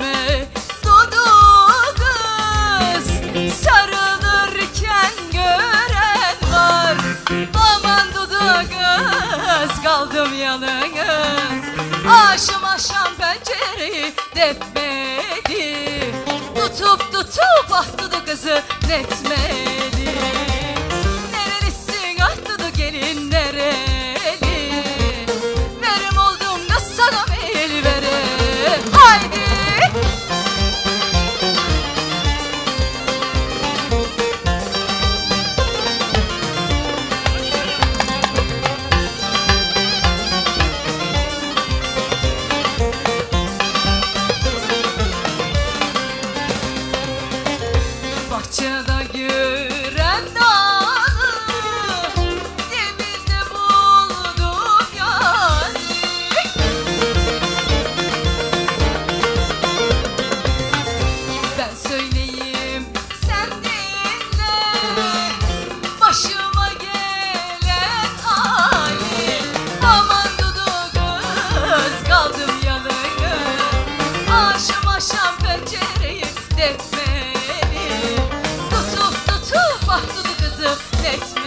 etme Dudu kız sarılırken gören var. Aman Dudu kız kaldım yalnız. Aşım aşam pencereyi depmedi. Tutup tutup ah Dudu kızı netmedi. affetme beni. Tutup tutup ah, aklını kızım netme